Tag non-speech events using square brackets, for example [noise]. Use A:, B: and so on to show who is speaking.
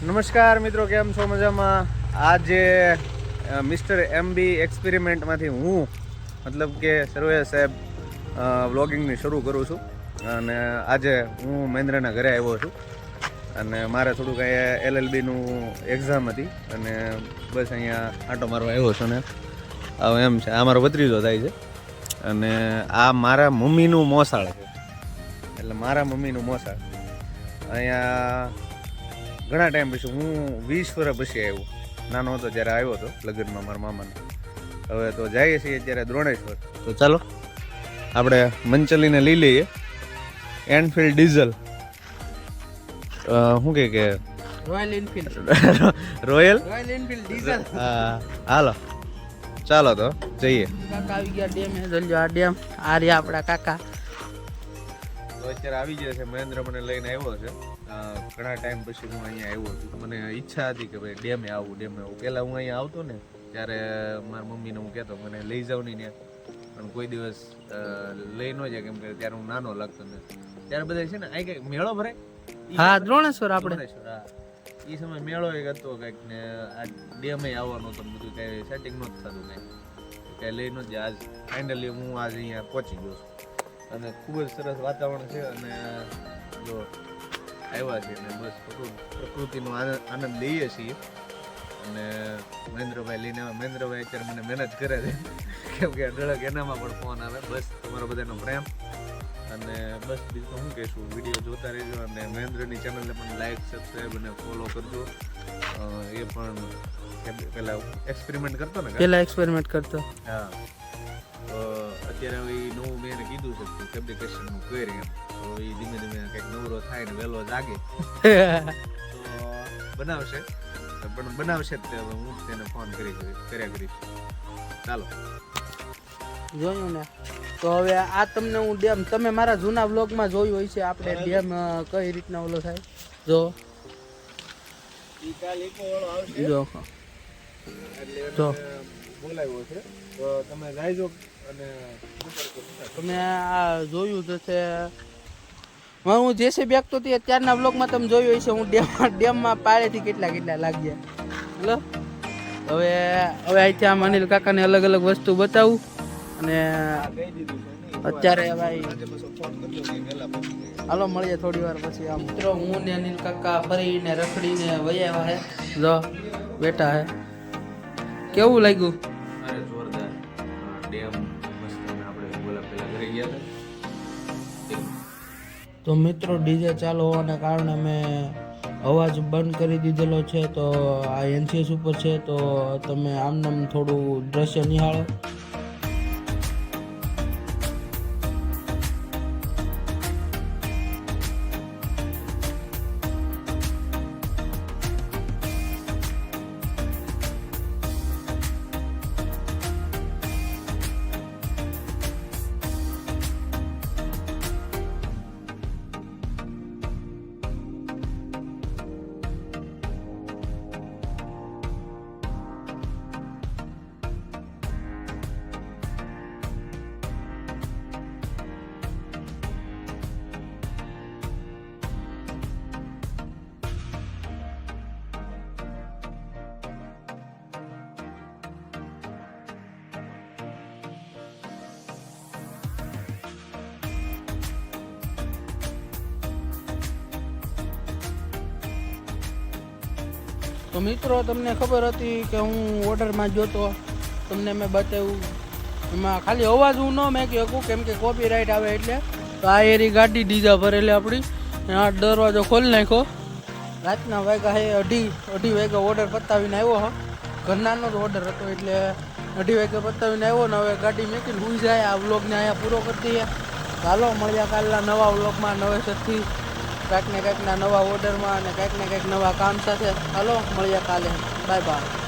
A: નમસ્કાર મિત્રો, કેમ છો મજામાં? આજે મિસ્ટર એમ બી એક્સપેરિમેન્ટમાંથી હું, મતલબ કે સર્વે સાહેબ વ્લોગિંગની શરૂ કરું છું. અને આજે હું મહેન્દ્રના ઘરે આવ્યો છું. અને મારે થોડુંક અહીંયા એલએલબીનું એક્ઝામ હતી. અને બસ અહીંયા આંટો મારવા આવ્યો છું ને. હવે એમ છે, આ મારો ભત્રીજો થાય છે. અને આ મારા મમ્મીનું મોસાળ છે. એટલે મારા મમ્મીનું મોસાળ. અહીંયા ઘણા ટાઈમ પછી હું વીસ વર્ષ પછી આવ્યો. નાનો હતો જ્યારે આવ્યો હતો લગ્નમાં મારા મામાને. હવે તો જઈએ છીએ અત્યારે દ્રોણેશ્વર. તો ચાલો આપણે મંચલીને લઈ લઈએ. એનફિલ્ડ ડીઝલ શું કહે કે?
B: Royal Enfield
A: Royal
B: Royal Enfield diesel
A: હાલો. ચાલો તો જઈએ.
B: કાકા આવી ગયા ડેમ એ જલ્યો આ ડેમ. આ રહ્યા આપણા કાકા.
A: તો અત્યારે આવી ગયા છે મહેન્દ્ર મને લઈને આવ્યો છે. ઘણા ટાઈમ પછી હું અહીંયા આવ્યો છું. મને ઈચ્છા હતી કે ભાઈ ડેમે આવું ડેમે આવું. પહેલાં હું અહીંયા આવતો ને ત્યારે મારા મમ્મીને હું કહેતો મને લઈ જાઉં નહીં ત્યાં. પણ કોઈ દિવસ લઈ ન જાય કેમ કે ત્યારે હું નાનો લાગતો ને. ત્યારે બધા છે ને આ કંઈક મેળો ભરાય?
B: હા? દ્રોણેશ્વર આપણે.
A: હા. એ સમય મેળો એક હતો કંઈક ને આ ડેમે આવવાનું હતું બધું કંઈ સેટિંગ નહોતું થતું કંઈ. કંઈ લઈ નહોતી આજ ફાઇનલી હું આજ અહીંયા પહોંચી ગયો છું. અને ખૂબ જ સરસ વાતાવરણ છે અને જો આવ્યા છે ને બસ પ્રકૃતિનો આનંદ આનંદ લઈએ છીએ. અને મહેન્દ્રભાઈ લઈને મહેન્દ્રભાઈ અત્યારે મને મહેનત કરે છે. કેમ કે અઢળક એનામાં પણ ફોન આવે. બસ તમારો બધાનો પ્રેમ. અને બસ બીજું શું કહેશું વીડિયો જોતા રહેજો અને મહેન્દ્રની ચેનલને પણ લાઈક સબસ્ક્રાઈબ અને ફોલો કરજો. એ પણ પહેલાં એક્સપેરિમેન્ટ કરતો ને
B: પહેલાં એક્સપેરિમેન્ટ કરતો.
A: હા. અત્યારે હવે એ નવું મેં એને કીધું છે ફેબ્રિકેશનનું કરી એમ. તો એ ધીમે ધીમે કંઈક નવરો થાય ને વહેલો જાગે. [laughs] તો બનાવશે. પણ બનાવશે જ તે હવે હું તેને ફોન કરી કરી- કર્યા કરીશ. ચાલો.
B: જોયું ને? તો હવે આ તમને હું ડેમ તમે મારા જૂના વ્લોગમાં જોયું હોય છે આપણે ડેમ કઈ રીતના ઓલો થાય? જો. જો જો
A: બોલાવ્યો છે. તો તમે જાયજો અને
B: તમે આ જોયું તો છે હવે હું જે છે બેગતો તે અત્યારના બ્લોગમાં તમે જોયું હશે. હું ડેમમાં ડેમમાં પાળેથી કેટલા કેટલા લાગ્યા. હેલો? હવે હવે અહીંથી આમ અનિલ કાકાને અલગ અલગ વસ્તુ બતાવું. અને
A: કહી દીધું
B: અત્યારે ભાઈ. હાલો મળીએ થોડી વાર પછી આમ. મિત્રો હું ને અનિલ કાકા ફરીને રખડીને વયા હે. જો બેઠા હે. કેવું લાગ્યું?
A: અરે જોરદાર. ડેમ મસ્ત આપણે બોલા પેલા ઘરે ગયા હતા.
B: તો મિત્રો ડીજે ચાલુ હોવાને કારણે મેં અવાજ બંધ કરી દીધેલો છે. તો આ એનસીએસ ઉપર છે. તો તમે આમ થોડું દ્રશ્ય નિહાળો. તો મિત્રો, તમને ખબર હતી કે હું ઓર્ડરમાં જોતો તમને મેં બતાવ્યું. એમાં ખાલી અવાજ હું ન મેં શકું, કેમ કે કોપીરાઇટ આવે એટલે. તો આ એરી ગાડી ડીઝા ભરેલી આપણી. આ દરવાજો ખોલી નાખ્યો. રાતના વાગ્યા હે, અઢી અઢી વાગ્યા ઓર્ડર પતાવીને આવ્યો હો. ઘરનાનો જ ઓર્ડર હતો એટલે અઢી વાગ્યા પતાવીને આવ્યો ને હવે ગાડી મેકીને હુઈ જાય. આ વ્લોગને અહીંયા પૂરો કરી દઈએ. ચાલો મળ્યા કાલના નવા વ્લોગમાં નવેસરથી કાંઈક ને કાંઈકના નવા ઓર્ડરમાં અને કાંઈક ને કાંઈક નવા કામ સાથે. હાલો, મળીએ કાલે. Bye bye